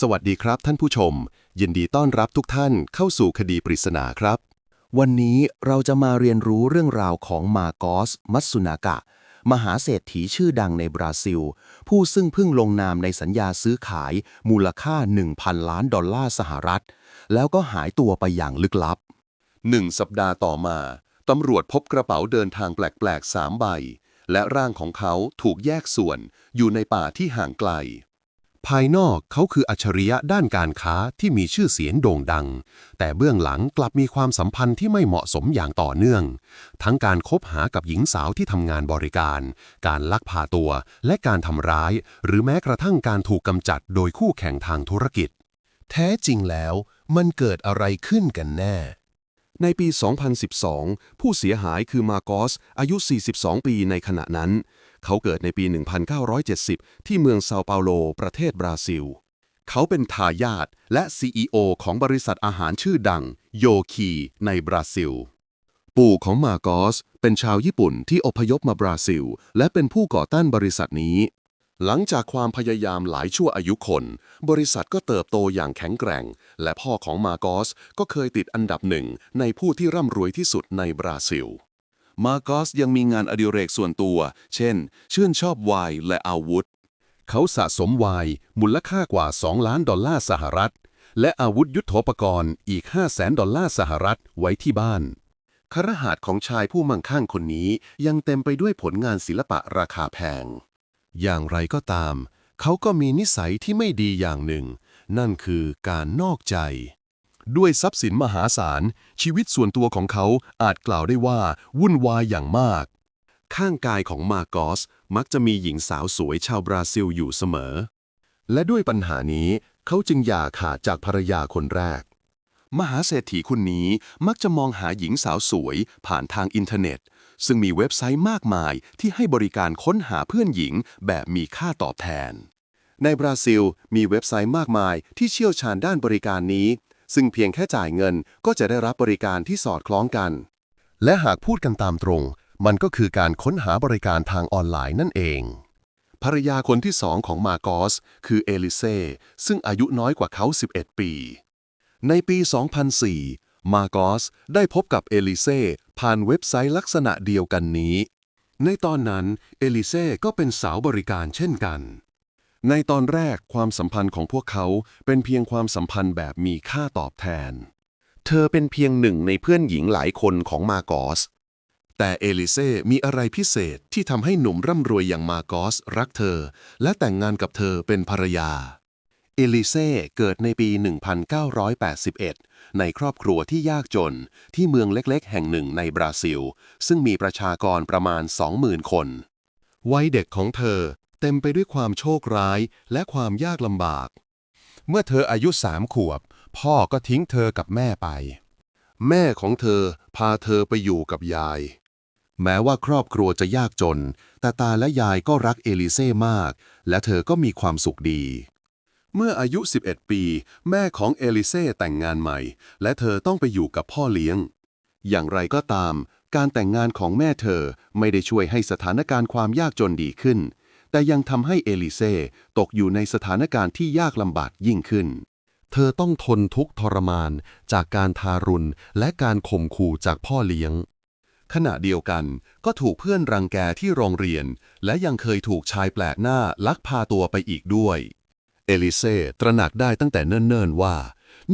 สวัสดีครับท่านผู้ชม ยินดีต้อนรับทุกท่านเข้าสู่คดีปริศนาครับ วันนี้เราจะมาเรียนรู้เรื่องราวของมาโกส มัตสุนากะ มหาเศรษฐีชื่อดังในบราซิล ผู้ซึ่งเพิ่งลงนามในสัญญาซื้อขายมูลค่า 1,000 ล้านดอลลาร์สหรัฐ แล้วก็หายตัวไปอย่างลึกลับหนึ่งสัปดาห์ต่อมาตำรวจพบกระเป๋าเดินทางแปลกๆสามใบ และร่างของเขาถูกแยกส่วนอยู่ในป่าที่ห่างไกล ภายนอกเขาคืออัจฉริยะด้านการค้าที่มีชื่อเสียงโด่งดัง แต่เบื้องหลังกลับมีความสัมพันธ์ที่ไม่เหมาะสมอย่างต่อเนื่อง ทั้งการคบหากับหญิงสาวที่ทำงานบริการ การลักพาตัว และการทำร้าย หรือแม้กระทั่งการถูกกำจัดโดยคู่แข่งทางธุรกิจ แท้จริงแล้วมันเกิดอะไรขึ้นกันแน่ ในปี 2012 ผู้เสียหายคือมาโกสอายุ 42 ปีในขณะนั้น เขาเกิดในปี 1970 ที่เมืองเซาเปาโล ประเทศบราซิล เขาเป็นทายาทและ CEO ของบริษัทอาหารชื่อดังโยคีในบราซิล ปู่ของมาโกสเป็นชาวญี่ปุ่นที่อพยพมาบราซิล และเป็นผู้ก่อตั้งบริษัทนี้ หลังจากความพยายามหลายชั่วอายุคน บริษัทก็เติบโตอย่างแข็งแกร่ง และพ่อของมาโกสก็เคยติดอันดับหนึ่งในผู้ที่ร่ำรวยที่สุดในบราซิล มาโกสยังมีงานอดิเรกส่วนตัว เช่น ชื่นชอบไวน์และอาวุธ เขาสะสมไวน์มูลค่ากว่า 2 ล้านดอลลาร์สหรัฐ และอาวุธยุโทโธปกรณ์อีก 5 0 0แสนดอลลาร์สหรัฐไว้ที่บ้านคฤหาสน์ของชายผู้มั่งคั่งคนนี้ยังเต็มไปด้วยผลงานศิลปะราคาแพง อย่างไรก็ตาม เขาก็มีนิสัยที่ไม่ดีอย่างหนึ่ง นั่นคือการนอกใจ ด้วยทรัพย์สินมหาศาล ชีวิตส่วนตัวของเขาอาจกล่าวได้ว่า วุ่นวายอย่างมาก ข้างกายของมาโกสมักจะมีหญิงสาวสวยชาวบราซิลอยู่เสมอ และด้วยปัญหานี้เขาจึงอย่าขาดจากภรรยาคนแรก มหาเศรษฐีคนนี้มักจะมองหาหญิงสาวสวยผ่านทางอินเทอร์เน็ต ซึ่งมีเว็บไซต์มากมายที่ให้บริการค้นหาเพื่อนหญิงแบบมีค่าตอบแทน ในบราซิลมีเว็บไซต์มากมายที่เชี่ยวชาญด้านบริการนี้ ซึ่งเพียงแค่จ่ายเงินก็จะได้รับบริการที่สอดคล้องกัน และหากพูดกันตามตรง มันก็คือการค้นหาบริการทางออนไลน์นั่นเอง ภรรยาคนที่สองของมาโกส คือเอลิเซ่ซึ่งอายุน้อยกว่าเขา 11 ปี ในปี 2004 มาโกสได้พบกับเอลิเซ่ผ่านเว็บไซต์ลักษณะเดียวกันนี้ ในตอนนั้นเอลิเซ่ก็เป็นสาวบริการเช่นกัน ในตอนแรกความสัมพันธ์ของพวกเขาเป็นเพียงความสัมพันธ์แบบมีค่าตอบแทน เธอเป็นเพียงหนึ่งในเพื่อนหญิงหลายคนของมาโกส แต่เอลิเซ่มีอะไรพิเศษที่ทำให้หนุ่มร่ำรวยอย่างมาโกสรักเธอ และแต่งงานกับเธอเป็นภรรยา เอลิเซ่เกิดในปี 1981 ในครอบครัวที่ยากจนที่เมืองเล็กๆ แห่งหนึ่งในบราซิล ซึ่งมีประชากรประมาณ 20,000 คนวัยเด็กของเธอ เต็มไปด้วยความโชคร้ายและความยากลำบาก เมื่อเธออายุสามขวบ พ่อก็ทิ้งเธอกับแม่ไป แม่ของเธอพาเธอไปอยู่กับยาย แม้ว่าครอบครัวจะยากจน แต่ตาและยายก็รักเอลิเซ่มาก และเธอก็มีความสุขดี เมื่ออายุ 11 ปี แม่ของเอลิเซ่แต่งงานใหม่ และเธอต้องไปอยู่กับพ่อเลี้ยง อย่างไรก็ตาม การแต่งงานของแม่เธอไม่ได้ช่วยให้สถานการณ์ความยากจนดีขึ้น แต่ยังทำให้เอลิเซ่ตกอยู่ในสถานการณ์ที่ยากลำบากยิ่งขึ้น เธอต้องทนทุกทรมาน จากการทารุณและการข่มขู่จากพ่อเลี้ยง ขณะเดียวกันก็ถูกเพื่อนรังแกที่โรงเรียน และยังเคยถูกชายแปลกหน้าลักพาตัวไปอีกด้วย เอลิเซ่ตระหนักได้ตั้งแต่เนิ่นๆว่า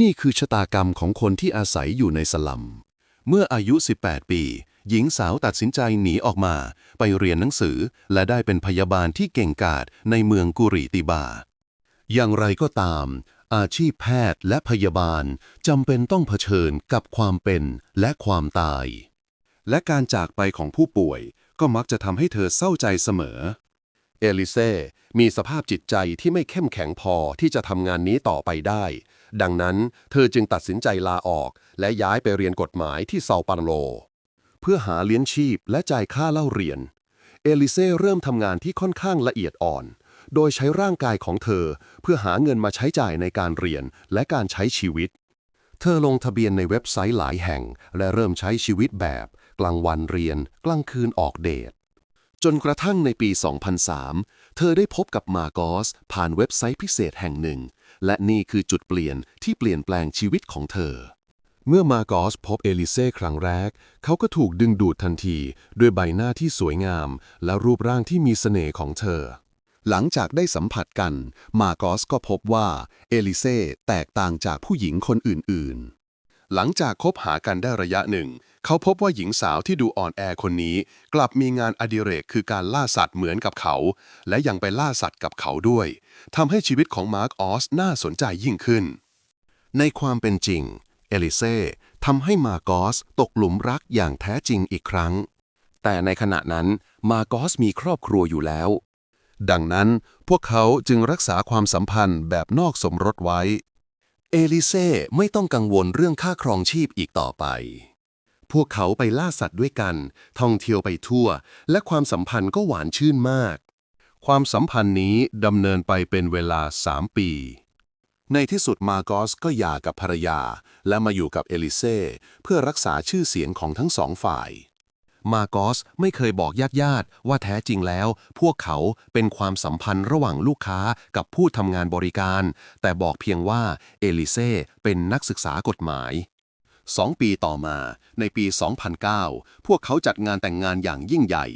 นี่คือชะตากรรมของคนที่อาศัยอยู่ในสลัม เมื่ออายุ 18 ปี หญิงสาวตัดสินใจหนีออกมา ไปเรียนหนังสือ และได้เป็นพยาบาลที่เก่งกาจในเมืองกุริติบา อย่างไรก็ตาม อาชีพแพทย์และพยาบาลจำเป็นต้องเผชิญกับความเป็นและความตาย และการจากไปของผู้ป่วยก็มักจะทำให้เธอเศร้าใจเสมอ เอลิเซ่มีสภาพจิตใจที่ไม่เข้มแข็งพอที่จะทำงานนี้ต่อไปได้ ดังนั้นเธอจึงตัดสินใจลาออก และย้ายไปเรียนกฎหมายที่เซาเปาโล เพื่อหาเลี้ยงชีพและจ่ายค่าเล่าเรียน เอลิเซ่เริ่มทำงานที่ค่อนข้างละเอียดอ่อน โดยใช้ร่างกายของเธอ เพื่อหาเงินมาใช้จ่ายในการเรียนและการใช้ชีวิต เธอลงทะเบียนในเว็บไซต์หลายแห่ง และเริ่มใช้ชีวิตแบบ กลางวันเรียน กลางคืนออกเดทจนกระทั่งในปี 2003 เธอได้พบกับมาโกส ผ่านเว็บไซต์พิเศษแห่งหนึ่ง และนี่คือจุดเปลี่ยนที่เปลี่ยนแปลงชีวิตของเธอ เมื่อมาโกสพบเอลิเซ่ครั้งแรก เขาก็ถูกดึงดูดทันที ด้วยใบหน้าที่สวยงาม และรูปร่างที่มีเสน่ห์ของเธอ หลังจากได้สัมผัสกัน มาโกสก็พบว่าเอลิเซ่แตกต่างจากผู้หญิงคนอื่น ๆหลังจากคบหากันได้ระยะหนึ่ง เขาพบว่าหญิงสาวที่ดูอ่อนแอคนนี้ กลับมีงานอดิเรกคือการล่าสัตว์เหมือนกับเขา และยังไปล่าสัตว์กับเขาด้วยทำให้ชีวิตของมาร์กออสน่าสนใจยิ่งขึ้น ในความเป็นจริง เอลิเซ่ทำให้มาโกสตกหลุมรักอย่างแท้จริงอีกครั้ง แต่ในขณะนั้นมาโกสมีครอบครัวอยู่แล้ว ดังนั้นพวกเขาจึงรักษาความสัมพันธ์แบบนอกสมรสไว้ เอลิเซ่ไม่ต้องกังวลเรื่องค่าครองชีพอีกต่อไป พวกเขาไปล่าสัตว์ด้วยกัน ท่องเที่ยวไปทั่ว และความสัมพันธ์ก็หวานชื่นมาก ความสัมพันธ์นี้ดำเนินไปเป็นเวลา3ปี ในที่สุดมาโกสก็หย่ากับภรรยา และมาอยู่กับเอลิเซ่เพื่อรักษาชื่อเสียงของทั้งสองฝ่าย มาโกสไม่เคยบอกญาติญาติๆว่าแท้จริงแล้ว พวกเขาเป็นความสัมพันธ์ระหว่างลูกค้ากับผู้ทำงานบริการ แต่บอกเพียงว่าเอลิเซ่เป็นนักศึกษากฎหมายสองปีต่อมา ในปี 2009 พวกเขาจัดงานแต่งงานอย่างยิ่งใหญ่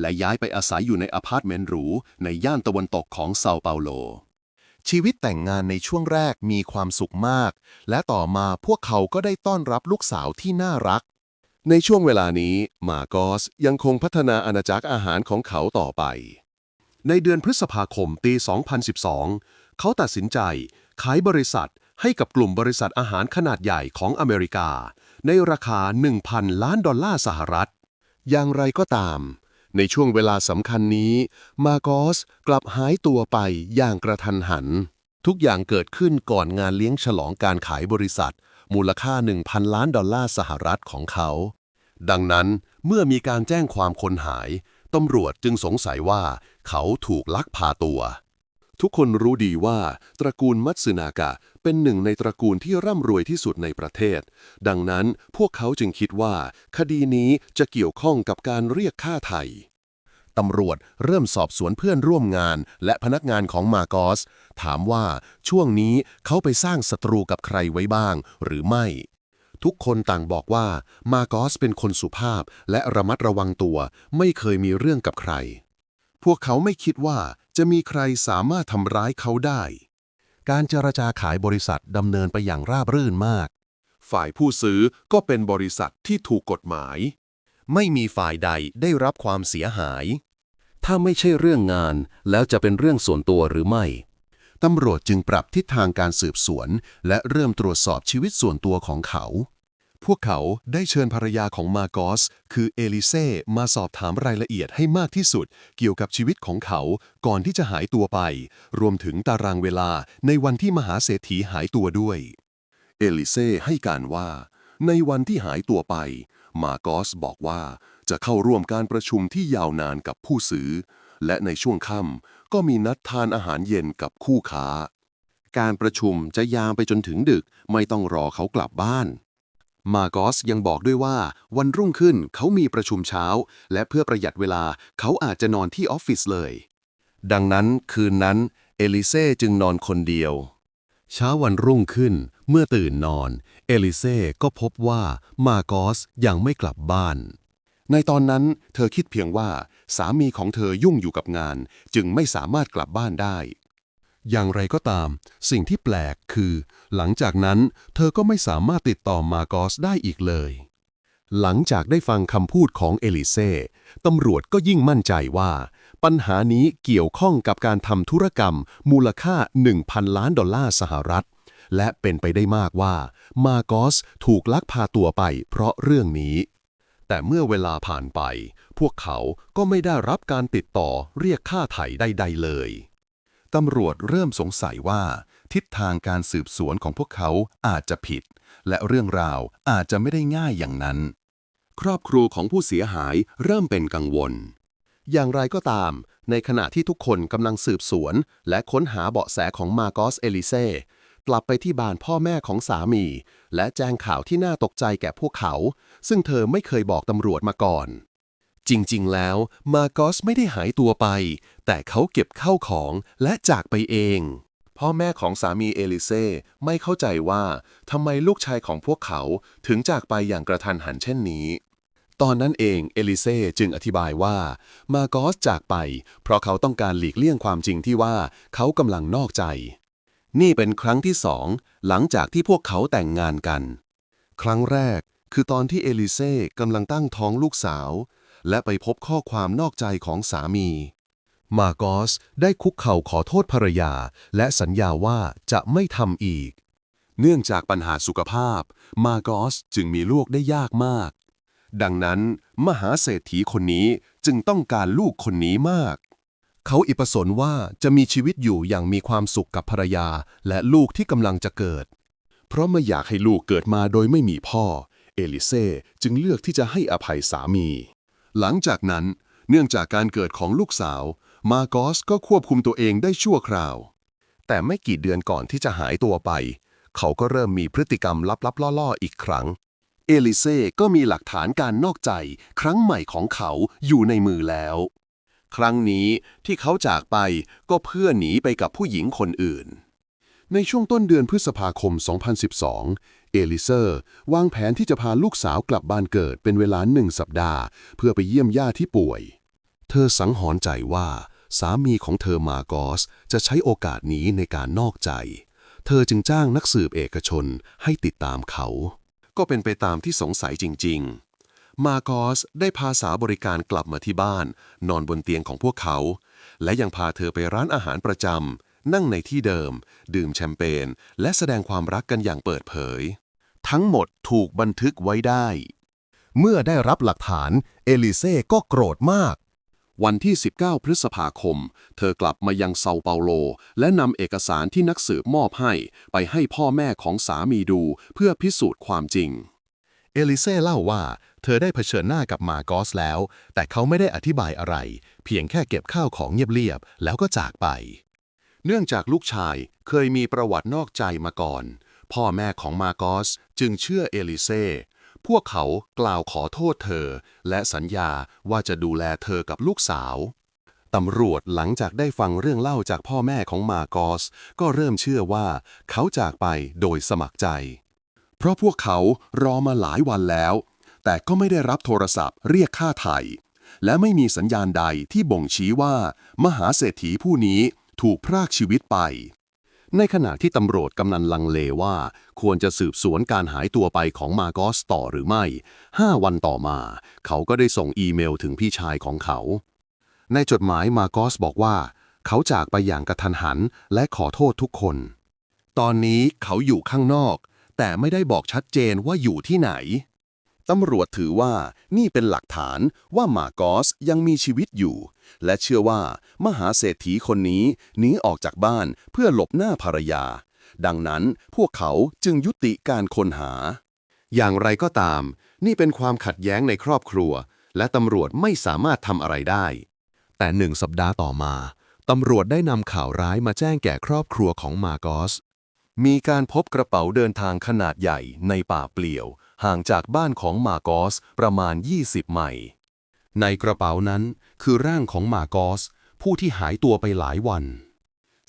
และย้ายไปอาศัยอยู่ในอพาร์ตเมนต์หรูในย่านตะวันตกของเซาเปาโล ชีวิตแต่งงานในช่วงแรกมีความสุขมาก และต่อมาพวกเขาก็ได้ต้อนรับลูกสาวที่น่ารัก ในช่วงเวลานี้ มาโกสยังคงพัฒนาอาณาจักรอาหารของเขาต่อไป ในเดือนพฤษภาคมปี 2012 เขาตัดสินใจ ขายบริษัทให้กับกลุ่มบริษัทอาหารขนาดใหญ่ของอเมริกา ในราคา 1,000 ล้านดอลลาร์สหรัฐ อย่างไรก็ตาม ในช่วงเวลาสำคัญนี้ มาโกสกลับหายตัวไปอย่างกระทันหัน ทุกอย่างเกิดขึ้นก่อนงานเลี้ยงฉลองการขายบริษัท มูลค่า 1,000 ล้านดอลลาร์สหรัฐของเขา ดังนั้นเมื่อมีการแจ้งความคนหายตำรวจจึงสงสัยว่าเขาถูกลักพาตัว ทุกคนรู้ดีว่า ตระกูลมัตสึนากะเป็นหนึ่งในตระกูลที่ร่ำรวยที่สุดในประเทศ ดังนั้นพวกเขาจึงคิดว่า คดีนี้จะเกี่ยวข้องกับการเรียกค่าไถ่ตำรวจเริ่มสอบสวนเพื่อนร่วมงาน และพนักงานของมาโกส ถามว่าช่วงนี้เขาไปสร้างศัตรูกับใครไว้บ้างหรือไม่ ทุกคนต่างบอกว่ามาโกสเป็นคนสุภาพและระมัดระวังตัว ไม่เคยมีเรื่องกับใคร พวกเขาไม่คิดว่า จะมีใครสามารถทำร้ายเขาได้ การเจรจาขายบริษัทดำเนินไปอย่างราบรื่นมาก ฝ่ายผู้ซื้อก็เป็นบริษัทที่ถูกกฎหมาย ไม่มีฝ่ายใดได้รับความเสียหาย ถ้าไม่ใช่เรื่องงานแล้วจะเป็นเรื่องส่วนตัวหรือไม่ตำรวจจึงปรับทิศทางการสืบสวน และเริ่มตรวจสอบชีวิตส่วนตัวของเขา พวกเขาได้เชิญภรรยาของมาโกส คือเอลิเซ่ มาสอบถามรายละเอียดให้มากที่สุด เกี่ยวกับชีวิตของเขาก่อนที่จะหายตัวไป รวมถึงตารางเวลาในวันที่มหาเศรษฐีหายตัวด้วย เอลิเซ่ให้การว่า ในวันที่หายตัวไป มาโกสบอกว่าจะเข้าร่วมการประชุมที่ยาวนานกับผู้ซื้อ และในช่วงค่ำก็มีนัดทานอาหารเย็นกับคู่ค้า การประชุมจะยาวไปจนถึงดึกไม่ต้องรอเขากลับบ้าน มาโกสยังบอกด้วยว่า วันรุ่งขึ้นเขามีประชุมเช้า และเพื่อประหยัดเวลาเขาอาจจะนอนที่ออฟฟิศเลย ดังนั้นคืนนั้น เอลิเซ่จึงนอนคนเดียว เช้าวันรุ่งขึ้น เมื่อตื่นนอน เอลิเซ่ก็พบว่ามาโกสยังไม่กลับบ้าน ในตอนนั้นเธอคิดเพียงว่า สามีของเธอยุ่งอยู่กับงาน จึงไม่สามารถกลับบ้านได้ อย่างไรก็ตาม สิ่งที่แปลกคือ หลังจากนั้นเธอก็ไม่สามารถติดต่อมาโกสได้อีกเลย หลังจากได้ฟังคำพูดของเอลิเซ่ตำรวจก็ยิ่งมั่นใจว่า ปัญหานี้เกี่ยวข้องกับการทำธุรกรรม มูลค่า 1,000 ล้านดอลลาร์สหรัฐ และเป็นไปได้มากว่า มาโกสถูกลักพาตัวไปเพราะเรื่องนี้ แต่เมื่อเวลาผ่านไป พวกเขาก็ไม่ได้รับการติดต่อเรียกค่าไถ่ใดๆเลย ตำรวจเริ่มสงสัยว่า ทิศทางการสืบสวนของพวกเขาอาจจะผิด และเรื่องราวอาจจะไม่ได้ง่ายอย่างนั้น ครอบครัวของผู้เสียหายเริ่มเป็นกังวล อย่างไรก็ตาม ในขณะที่ทุกคนกำลังสืบสวน และค้นหาเบาะแสของมาโกสเอลิเซ่กลับไปที่บ้านพ่อแม่ของสามี และแจ้งข่าวที่น่าตกใจแก่พวกเขา ซึ่งเธอไม่เคยบอกตำรวจมาก่อน จริงๆ แล้วมาโกสไม่ได้หายตัวไป แต่เขาเก็บเข้าของและจากไปเอง พ่อแม่ของสามีเอลิเซ่ไม่เข้าใจว่าทำไมลูกชายของพวกเขาถึงจากไปอย่างกระทันหันเช่นนี้ ตอนนั้นเองเอลิเซ่จึงอธิบายว่ามาโกสจากไป เพราะเขาต้องการหลีกเลี่ยงความจริงที่ว่าเขากำลังนอกใจ นี่เป็นครั้งที่สองหลังจากที่พวกเขาแต่งงานกัน ครั้งแรกคือตอนที่เอลิเซ่กำลังตั้งท้องลูกสาว และไปพบข้อความนอกใจของสามี มาโกสได้คุกเข่าขอโทษภรรยา และสัญญาว่าจะไม่ทำอีก เนื่องจากปัญหาสุขภาพ มาโกสจึงมีลูกได้ยากมาก ดังนั้น มหาเศรษฐีคนนี้จึงต้องการลูกคนนี้มากเขาอิปสนว่าจะมีชีวิตอยู่อย่างมีความสุขกับภรรยาและลูกที่กำลังจะเกิด เพราะไม่อยากให้ลูกเกิดมาโดยไม่มีพ่อ เอลิเซ่จึงเลือกที่จะให้อภัยสามี หลังจากนั้น เนื่องจากการเกิดของลูกสาว มาโกสก็ควบคุมตัวเองได้ชั่วคราว แต่ไม่กี่เดือนก่อนที่จะหายตัวไป เขาก็เริ่มมีพฤติกรรมลับๆล่อๆอีกครั้ง เอลิเซ่ก็มีหลักฐานการนอกใจ ครั้งใหม่ของเขาอยู่ในมือแล้ว ครั้งนี้ที่เขาจากไปก็เพื่อหนีไปกับผู้หญิงคนอื่น ในช่วงต้นเดือนพฤษภาคม 2012 เอลิเซอร์ วางแผนที่จะพาลูกสาวกลับบ้านเกิดเป็นเวลาหนึ่งสัปดาห์ เพื่อไปเยี่ยมย่าที่ป่วย เธอสังหรณ์ใจว่า สามีของเธอมาโกสจะใช้โอกาสนี้ในการนอกใจ เธอจึงจ้างนักสืบเอกชนให้ติดตามเขา ก็เป็นไปตามที่สงสัยจริง ๆ มาโกสได้พาสาวบริการกลับมาที่บ้าน นอนบนเตียงของพวกเขา และยังพาเธอไปร้านอาหารประจำ นั่งในที่เดิม ดื่มแชมเปญ และแสดงความรักกันอย่างเปิดเผย ทั้งหมดถูกบันทึกไว้ได้ เมื่อได้รับหลักฐาน เอลิเซ่ก็โกรธมาก วันที่ 19 พฤษภาคม เธอกลับมายังเซาเปาโล และนำเอกสารที่นักสืบมอบให้ ไปให้พ่อแม่ของสามีดูเพื่อพิสูจน์ความจริงเอลิเซ่เล่าว่าเธอได้เผชิญหน้ากับมาโกสแล้ว แต่เขาไม่ได้อธิบายอะไร เพียงแค่เก็บข้าวของเงียบๆแล้วก็จากไป เนื่องจากลูกชายเคยมีประวัตินอกใจมาก่อน พ่อแม่ของมาโกสจึงเชื่อเอลิเซ่พวกเขากล่าวขอโทษเธอ และสัญญาว่าจะดูแลเธอกับลูกสาว ตำรวจหลังจากได้ฟังเรื่องเล่าจากพ่อแม่ของมาโกสก็เริ่มเชื่อว่าเขาจากไปโดยสมัครใจ เพราะพวกเขารอมาหลายวันแล้ว แต่ก็ไม่ได้รับโทรศัพท์เรียกค่าไถ่และไม่มีสัญญาณใดที่บ่งชี้ว่า มหาเศรษฐีผู้นี้ ถูกพรากชีวิตไป ในขณะที่ตำรวจกำนันลังเลว่า ควรจะสืบสวนการหายตัวไปของมาโกสต่อหรือไม่ 5 วันต่อมา เขาก็ได้ส่งอีเมลถึงพี่ชายของเขา ในจดหมายมาโกสบอกว่า เขาจากไปอย่างกระทันหันและขอโทษทุกคน ตอนนี้เขาอยู่ข้างนอก แต่ไม่ได้บอกชัดเจนว่าอยู่ที่ไหน ตำรวจถือว่านี่เป็นหลักฐานว่ามาโกสยังมีชีวิตอยู่ และเชื่อว่ามหาเศรษฐีคนนี้หนีออกจากบ้านเพื่อหลบหน้าภรรยา ดังนั้นพวกเขาจึงยุติการค้นหา อย่างไรก็ตาม นี่เป็นความขัดแย้งในครอบครัว และตำรวจไม่สามารถทำอะไรได้ แต่หนึ่งสัปดาห์ต่อมาตำรวจได้นำข่าวร้ายมาแจ้งแก่ครอบครัวของมาโกสมีการพบกระเป๋าเดินทางขนาดใหญ่ในป่าเปลี่ยว ห่างจากบ้านของมาโกสประมาณ 20 ไมล์ในกระเป๋านั้นคือร่างของมาโกสผู้ที่หายตัวไปหลายวัน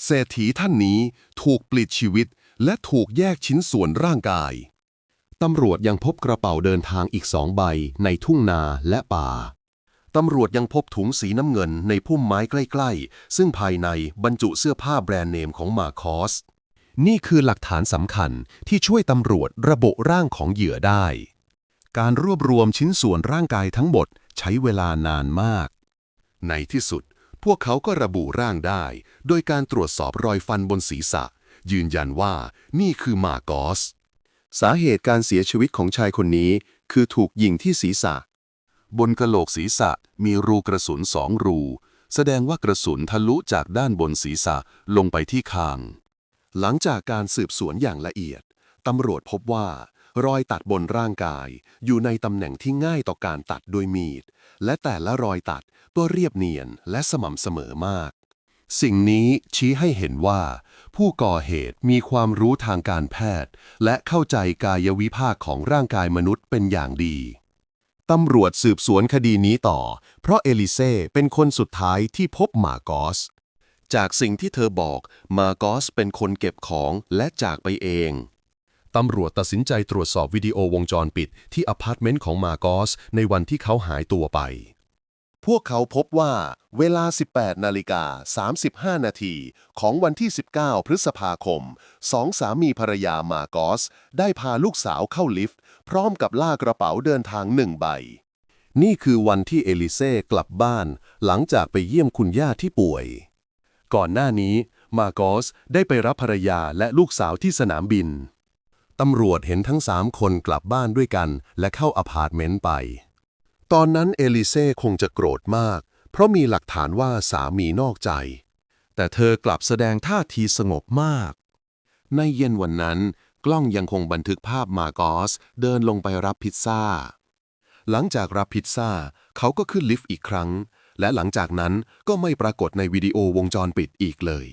เศรษฐีท่านนี้ถูกปลิดชีวิตและถูกแยกชิ้นส่วนร่างกาย ตำรวจยังพบกระเป๋าเดินทางอีกสองใบในทุ่งนาและป่า ตำรวจยังพบถุงสีน้ำเงินในพุ่มไม้ใกล้ ๆ ซึ่งภายในบรรจุเสื้อผ้าแบรนด์เนมของมาคอส นี่คือหลักฐานสำคัญที่ช่วยตำรวจระบุร่างของเหยื่อได้ การรวบรวมชิ้นส่วนร่างกายทั้งหมดใช้เวลานานมาก ในที่สุด พวกเขาก็ระบุร่างได้ โดยการตรวจสอบรอยฟันบนศีรษะ ยืนยันว่านี่คือมาโกสสาเหตุการเสียชีวิตของชายคนนี้ คือถูกยิงที่ศีรษะ บนกระโหลกศีรษะมีรูกระสุนสองรู แสดงว่ากระสุนทะลุจากด้านบนศีรษะลงไปที่คาง หลังจากการสืบสวนอย่างละเอียด ตำรวจพบว่า รอยตัดบนร่างกาย อยู่ในตำแหน่งที่ง่ายต่อการตัดโดยมีด และแต่ละรอยตัดก็เรียบเนียนและสม่ำเสมอมาก สิ่งนี้ชี้ให้เห็นว่า ผู้ก่อเหตุมีความรู้ทางการแพทย์ และเข้าใจกายวิภาคของร่างกายมนุษย์เป็นอย่างดีตำรวจสืบสวนคดีนี้ต่อ เพราะเอลิเซ่เป็นคนสุดท้ายที่พบหมาโกส จากสิ่งที่เธอบอก มาโกสเป็นคนเก็บของและจากไปเองตำรวจตัดสินใจตรวจสอบวิดีโอวงจรปิดที่อพาร์ตเมนต์ของมาโกสในวันที่เขาหายตัวไป พวกเขาพบว่าเวลา 18 นาฬิกา 35 นาทีของวันที่ 19 พฤษภาคม สองสามีภรรยามาโกสได้พาลูกสาวเข้าลิฟต์ พร้อมกับลากกระเป๋าเดินทางหนึ่งใบ นี่คือวันที่เอลิเซ่กลับบ้าน หลังจากไปเยี่ยมคุณย่าที่ป่วย ก่อนหน้านี้ มาโกสได้ไปรับภรรยาและลูกสาวที่สนามบิน ตำรวจเห็นทั้งสามคนกลับบ้านด้วยกัน และเข้าอพาร์ตเมนต์ไป ตอนนั้นเอลิเซ่คงจะโกรธมาก เพราะมีหลักฐานว่าสามีนอกใจ แต่เธอกลับแสดงท่าทีสงบมาก ในเย็นวันนั้น กล้องยังคงบันทึกภาพมาโกสเดินลงไปรับพิซซ่า หลังจากรับพิซซ่าเขาก็ขึ้นลิฟต์อีกครั้ง และหลังจากนั้นก็ไม่ปรากฏในวิดีโอวงจรปิดอีกเลย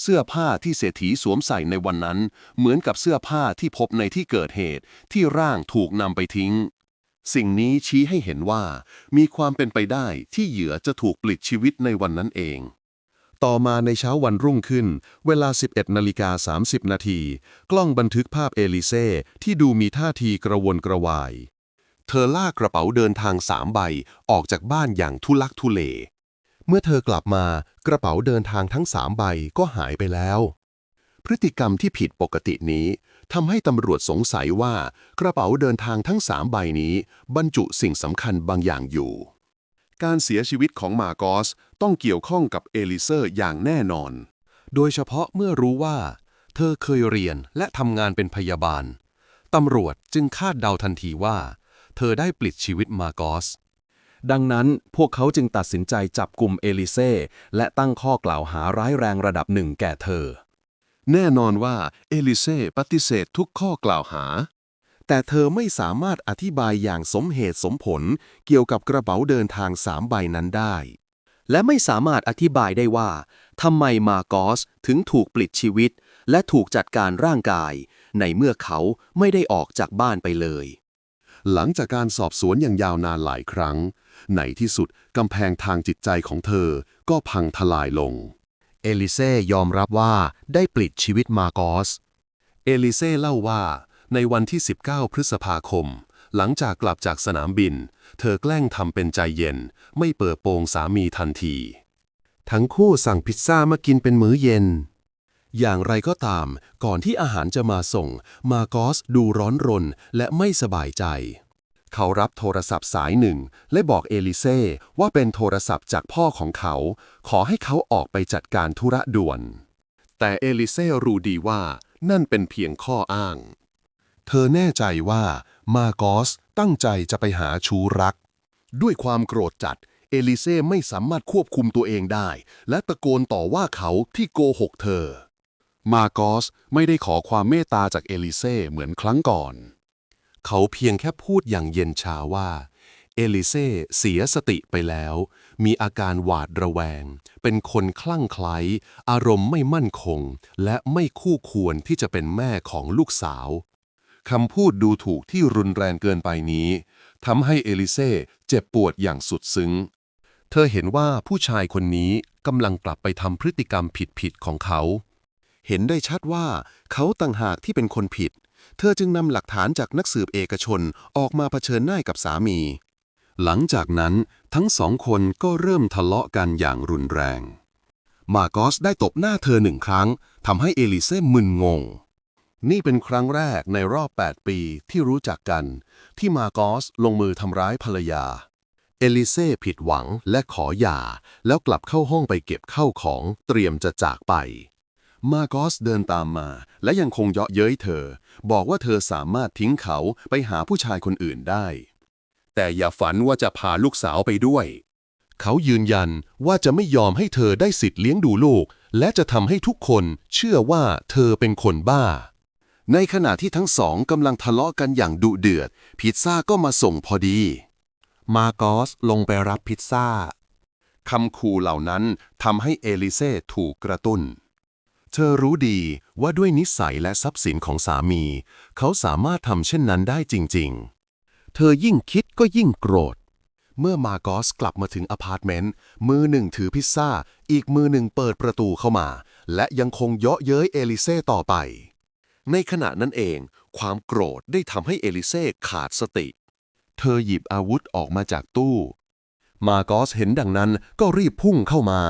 เสื้อผ้าที่เศรษฐีสวมใส่ในวันนั้น เหมือนกับเสื้อผ้าที่พบในที่เกิดเหตุที่ร่างถูกนำไปทิ้ง สิ่งนี้ชี้ให้เห็นว่า มีความเป็นไปได้ที่เหยื่อจะถูกปลิดชีวิตในวันนั้นเองต่อมาในเช้าวันรุ่งขึ้น เวลา 11นาฬิกา30 นาที กล้องบันทึกภาพเอลิเซ่ที่ดูมีท่าทีกระวนกระวาย เธอลากกระเป๋าเดินทางสามใบออกจากบ้านอย่างทุลักทุเล เมื่อเธอกลับมากระเป๋าเดินทางทั้งสามใบก็หายไปแล้ว พฤติกรรมที่ผิดปกตินี้ทำให้ตำรวจสงสัยว่ากระเป๋าเดินทางทั้งสามใบนี้ บรรจุสิ่งสำคัญบางอย่างอยู่ การเสียชีวิตของมาโกสต้องเกี่ยวข้องกับเอลิเซอร์อย่างแน่นอน โดยเฉพาะเมื่อรู้ว่า เธอเคยเรียนและทำงานเป็นพยาบาลตำรวจจึงคาดเดาทันทีว่า เธอได้ปลิดชีวิตมาโกส ดังนั้นพวกเขาจึงตัดสินใจจับกลุ่มเอลิเซ่ และตั้งข้อกล่าวหาร้ายแรงระดับหนึ่งแก่เธอ แน่นอนว่าเอลิเซ่ปฏิเสธทุกข้อกล่าวหา แต่เธอไม่สามารถอธิบายอย่างสมเหตุสมผลเกี่ยวกับกระเป๋าเดินทางสามใบนั้นได้ และไม่สามารถอธิบายได้ว่าทำไมมาโกสถึงถูกปลิดชีวิต และถูกจัดการร่างกาย ในเมื่อเขาไม่ได้ออกจากบ้านไปเลย หลังจากการสอบสวนอย่างยาวนานหลายครั้ง ในที่สุดกำแพงทางจิตใจของเธอก็พังทลายลง เอลิเซ่ยอมรับว่าได้ปลิดชีวิตมาโกส เอลิเซ่เล่าว่า ในวันที่ 19 พฤษภาคม หลังจากกลับจากสนามบิน เธอแกล้งทำเป็นใจเย็น ไม่เปิดโปงสามีทันที ทั้งคู่สั่งพิซซ่ามากินเป็นมื้อเย็น อย่างไรก็ตาม ก่อนที่อาหารจะมาส่ง มาโกสดูร้อนรนและไม่สบายใจ เขารับโทรศัพท์สายหนึ่ง และบอกเอลิเซ่ว่าเป็นโทรศัพท์จากพ่อของเขา ขอให้เขาออกไปจัดการธุระด่วน แต่เอลิเซ่รู้ดีว่านั่นเป็นเพียงข้ออ้าง เธอแน่ใจว่ามาโกสตั้งใจจะไปหาชูรัก ด้วยความโกรธจัดเอลิเซ่ไม่สามารถควบคุมตัวเองได้ และตะโกนต่อว่าเขาที่โกหกเธอ มาโกสไม่ได้ขอความเมตตาจากเอลิเซ่เหมือนครั้งก่อน เขาเพียงแค่พูดอย่างเย็นชาว่า เอลิเซ่เสียสติไปแล้ว มีอาการหวาดระแวง เป็นคนคลั่งไคล้อารมณ์ไม่มั่นคง และไม่คู่ควรที่จะเป็นแม่ของลูกสาวคำพูดดูถูกที่รุนแรงเกินไปนี้ทำให้เอลิเซ่เจ็บปวดอย่างสุดซึ้ง เธอเห็นว่าผู้ชายคนนี้กำลังกลับไปทำพฤติกรรมผิดๆของเขา เห็นได้ชัดว่าเขาต่างหากที่เป็นคนผิด เธอจึงนำหลักฐานจากนักสืบเอกชนออกมาเผชิญหน้ากับสามี หลังจากนั้นทั้งสองคนก็เริ่มทะเลาะกันอย่างรุนแรง มาโกสได้ตบหน้าเธอหนึ่งครั้งทำให้เอลิเซ่มึนงง นี่เป็นครั้งแรกในรอบ 8 ปีที่รู้จักกัน ที่มาโกสลงมือทำร้ายภรรยาเอลิเซ่ผิดหวังและขอหย่า แล้วกลับเข้าห้องไปเก็บเข้าของเตรียมจะจากไป มาโกสเดินตามมา และยังคงเยาะเย้ยเธอ บอกว่าเธอสามารถทิ้งเขาไปหาผู้ชายคนอื่นได้ แต่อย่าฝันว่าจะพาลูกสาวไปด้วย เขายืนยันว่าจะไม่ยอมให้เธอได้สิทธิ์เลี้ยงดูลูก และจะทำให้ทุกคนเชื่อว่าเธอเป็นคนบ้า ในขณะที่ทั้งสองกำลังทะเลาะกันอย่างดุเดือด พิซซ่าก็มาส่งพอดี มาโกสลงไปรับพิซซ่าคำคู่เหล่านั้นทำให้เอลิเซ่ถูกกระตุ้น เธอรู้ดีว่าด้วยนิสัยและทรัพย์สินของสามี เขาสามารถทำเช่นนั้นได้จริง ๆ เธอยิ่งคิดก็ยิ่งโกรธ เมื่อมาโกสกลับมาถึงอพาร์ตเมนต์ มือหนึ่งถือพิซซ่า อีกมือหนึ่งเปิดประตูเข้ามา และยังคงเยาะเย้ยเอลิเซ่ต่อไป ในขณะนั้นเอง ความโกรธได้ทำให้เอลิเซ่ขาดสติ เธอหยิบอาวุธออกมาจากตู้ มาโกสเห็นดังนั้นก็รีบพุ่งเข้ามา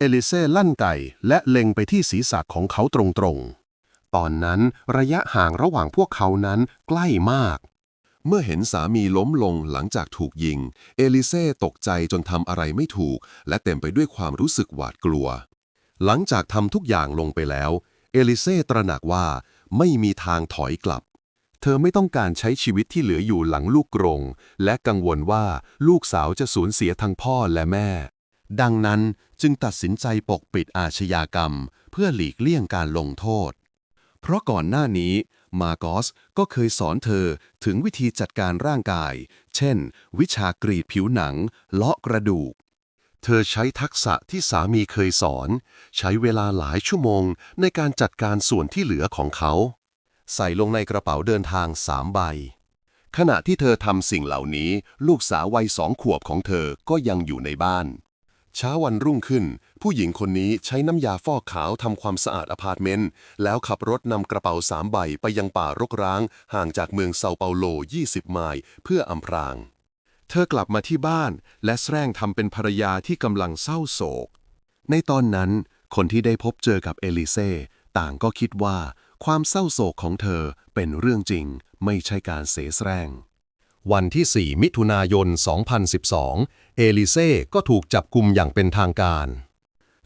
เอลิเซ่ลั่นไก่และเล็งไปที่ศีรษะของเขาตรงๆ ตอนนั้นระยะห่างระหว่างพวกเขานั้นใกล้มาก เมื่อเห็นสามีล้มลงหลังจากถูกยิง เอลิเซ่ตกใจจนทำอะไรไม่ถูก และเต็มไปด้วยความรู้สึกหวาดกลัว หลังจากทำทุกอย่างลงไปแล้ว เอลิเซ่ตระหนักว่าไม่มีทางถอยกลับ เธอไม่ต้องการใช้ชีวิตที่เหลืออยู่หลังลูกกรง และกังวลว่าลูกสาวจะสูญเสียทั้งพ่อและแม่ ดังนั้นจึงตัดสินใจปกปิดอาชญากรรม เพื่อหลีกเลี่ยงการลงโทษ เพราะก่อนหน้านี้ มาโกสก็เคยสอนเธอถึงวิธีจัดการร่างกาย เช่น วิชากรีดผิวหนัง เลาะกระดูก เธอใช้ทักษะที่สามีเคยสอน ใช้เวลาหลายชั่วโมงในการจัดการส่วนที่เหลือของเขา ใส่ลงในกระเป๋าเดินทางสามใบขณะที่เธอทำสิ่งเหล่านี้ ลูกสาววัยสองขวบของเธอก็ยังอยู่ในบ้าน เช้าวันรุ่งขึ้น ผู้หญิงคนนี้ใช้น้ำยาฟอกขาวทำความสะอาดอพาร์ตเมนต์ แล้วขับรถนำกระเป๋าสามใบไปยังป่ารกร้าง ห่างจากเมืองเซาเปาโล 20 ไมล์เพื่ออำพราง เธอกลับมาที่บ้าน และแสร้งทำเป็นภรรยาที่กำลังเศร้าโศก ในตอนนั้น คนที่ได้พบเจอกับเอลิเซ่ต่างก็คิดว่า ความเศร้าโศกของเธอเป็นเรื่องจริง ไม่ใช่การเสแสร้ง วันที่ 4 มิถุนายน 2012 เอลิเซ่ก็ถูกจับกุมอย่างเป็นทางการ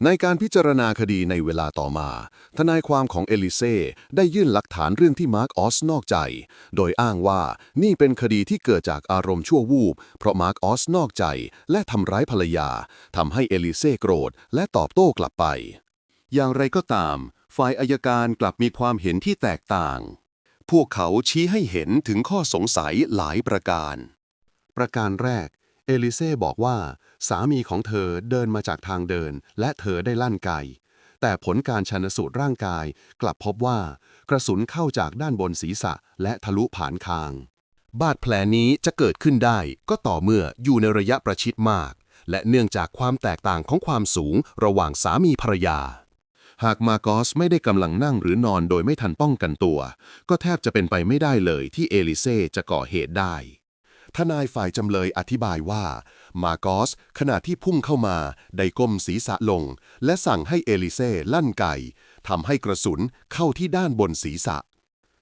ในการพิจารณาคดีในเวลาต่อมา ทนายความของเอลิเซ่ได้ยื่นหลักฐานเรื่องที่มาร์กออสนอกใจ โดยอ้างว่านี่เป็นคดีที่เกิดจากอารมณ์ชั่ววูบ เพราะมาร์กออสนอกใจ และทำร้ายภรรยาทำให้เอลิเซ่โกรธ และตอบโต้กลับไป อย่างไรก็ตาม ฝ่ายอายการกลับมีความเห็นที่แตกต่าง พวกเขาชี้ให้เห็นถึงข้อสงสัยหลายประการ ประการแรก เอลิเซ่บอกว่า สามีของเธอเดินมาจากทางเดิน และเธอได้ลั่นไกแต่ผลการชันสูตรร่างกายกลับพบว่า กระสุนเข้าจากด้านบนศีรษะและทะลุผ่านคาง บาดแผลนี้จะเกิดขึ้นได้ก็ต่อเมื่ออยู่ในระยะประชิดมาก และเนื่องจากความแตกต่างของความสูงระหว่างสามีภรรยา หากมาโกสไม่ได้กำลังนั่งหรือนอนโดยไม่ทันป้องกันตัว ก็แทบจะเป็นไปไม่ได้เลยที่เอลิเซ่จะก่อเหตุได้ ทนายฝ่ายจำเลยอธิบายว่า มาโกสขณะที่พุ่งเข้ามาได้ก้มศีรษะลง และสั่งให้เอลิเซ่ลั่นไก่ทำให้กระสุนเข้าที่ด้านบนศีรษะ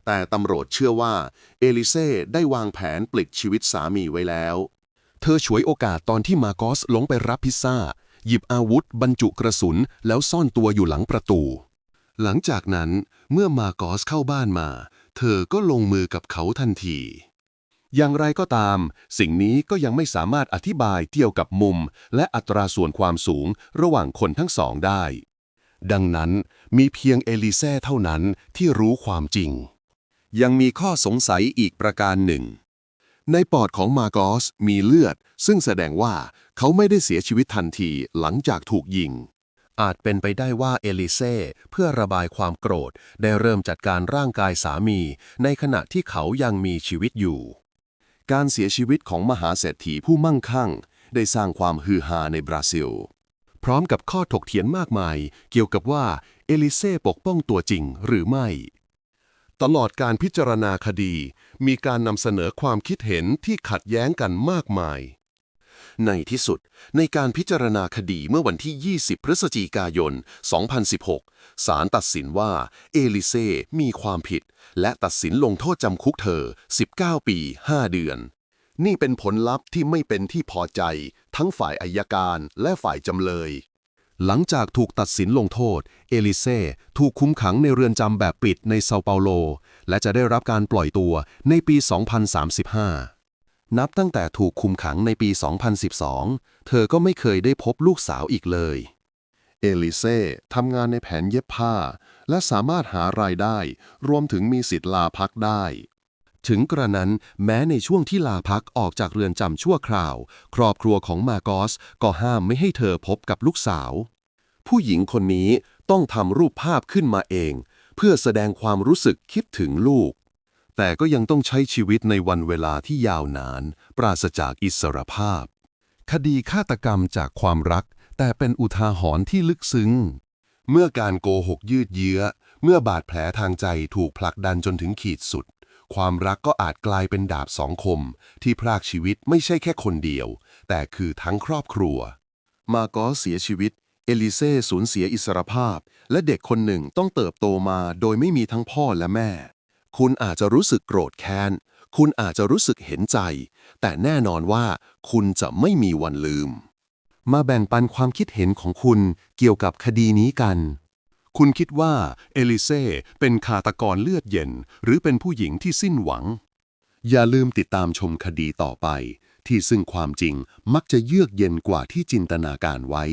แต่ตำรวจเชื่อว่าเอลิเซ่ได้วางแผนปลิดชีวิตสามีไว้แล้ว เธอฉวยโอกาสตอนที่มาโกสลงไปรับพิซซ่า หยิบอาวุธบรรจุกระสุนแล้วซ่อนตัวอยู่หลังประตู หลังจากนั้นเมื่อมาโกสเข้าบ้านมา เธอก็ลงมือกับเขาทันที อย่างไรก็ตาม สิ่งนี้ก็ยังไม่สามารถอธิบายเกี่ยวกับมุม และอัตราส่วนความสูงระหว่างคนทั้งสองได้ ดังนั้นมีเพียงเอลิเซ่เท่านั้นที่รู้ความจริง ยังมีข้อสงสัยอีกประการหนึ่ง ในปอดของมาโกสมีเลือด ซึ่งแสดงว่าเขาไม่ได้เสียชีวิตทันทีหลังจากถูกยิง อาจเป็นไปได้ว่าเอลิเซ่เพื่อระบายความโกรธ ได้เริ่มจัดการร่างกายสามี ในขณะที่เขายังมีชีวิตอยู่ การเสียชีวิตของมหาเศรษฐีผู้มั่งคั่ง ได้สร้างความฮือฮาในบราซิล พร้อมกับข้อถกเถียงมากมาย เกี่ยวกับว่าเอลิเซ่ปกป้องตัวจริงหรือไม่ ตลอดการพิจารณาคดี มีการนำเสนอความคิดเห็นที่ขัดแย้งกันมากมาย ในที่สุด ในการพิจารณาคดีเมื่อวันที่ 20 พฤศจิกายน 2016 ศาลตัดสินว่า เอลิเซ่มีความผิด และตัดสินลงโทษจำคุกเธอ 19 ปี 5 เดือน นี่เป็นผลลัพธ์ที่ไม่เป็นที่พอใจ ทั้งฝ่ายอายการและฝ่ายจำเลย หลังจากถูกตัดสินลงโทษ เอลิเซ่ถูกคุมขังในเรือนจำแบบปิดในเซาเปาโล และจะได้รับการปล่อยตัวในปี 2035 นับตั้งแต่ถูกคุมขังในปี 2012 เธอก็ไม่เคยได้พบลูกสาวอีกเลย เอลิเซ่ทำงานในแผนเย็บผ้า และสามารถหารายได้ รวมถึงมีสิทธิ์ลาพักได้ ถึงกระนั้นแม้ในช่วงที่ลาพักออกจากเรือนจำชั่วคราว ครอบครัวของมาโกสก็ห้ามไม่ให้เธอพบกับลูกสาว ผู้หญิงคนนี้ต้องทำรูปภาพขึ้นมาเอง เพื่อแสดงความรู้สึกคิดถึงลูก แต่ก็ยังต้องใช้ชีวิตในวันเวลาที่ยาวนาน ปราศจากอิสรภาพ คดีฆาตกรรมจากความรัก แต่เป็นอุทาหรณ์ที่ลึกซึ้ง เมื่อการโกหกยืดเยื้อ เมื่อบาดแผลทางใจถูกผลักดันจนถึงขีดสุด ความรักก็อาจกลายเป็นดาบสองคม ที่พรากชีวิตไม่ใช่แค่คนเดียว แต่คือทั้งครอบครัว มาโกสเสียชีวิต เอลิเซ่สูญเสียอิสรภาพ และเด็กคนหนึ่งต้องเติบโตมาโดยไม่มีทั้งพ่อและแม่ คุณอาจจะรู้สึกโกรธแค้น คุณอาจจะรู้สึกเห็นใจ แต่แน่นอนว่าคุณจะไม่มีวันลืม มาแบ่งปันความคิดเห็นของคุณเกี่ยวกับคดีนี้กัน คุณคิดว่าเอลิเซ่เป็นฆาตกรเลือดเย็น หรือเป็นผู้หญิงที่สิ้นหวัง อย่าลืมติดตามชมคดีต่อไป ที่ซึ่งความจริงมักจะเยือกเย็นกว่าที่จินตนาการไว้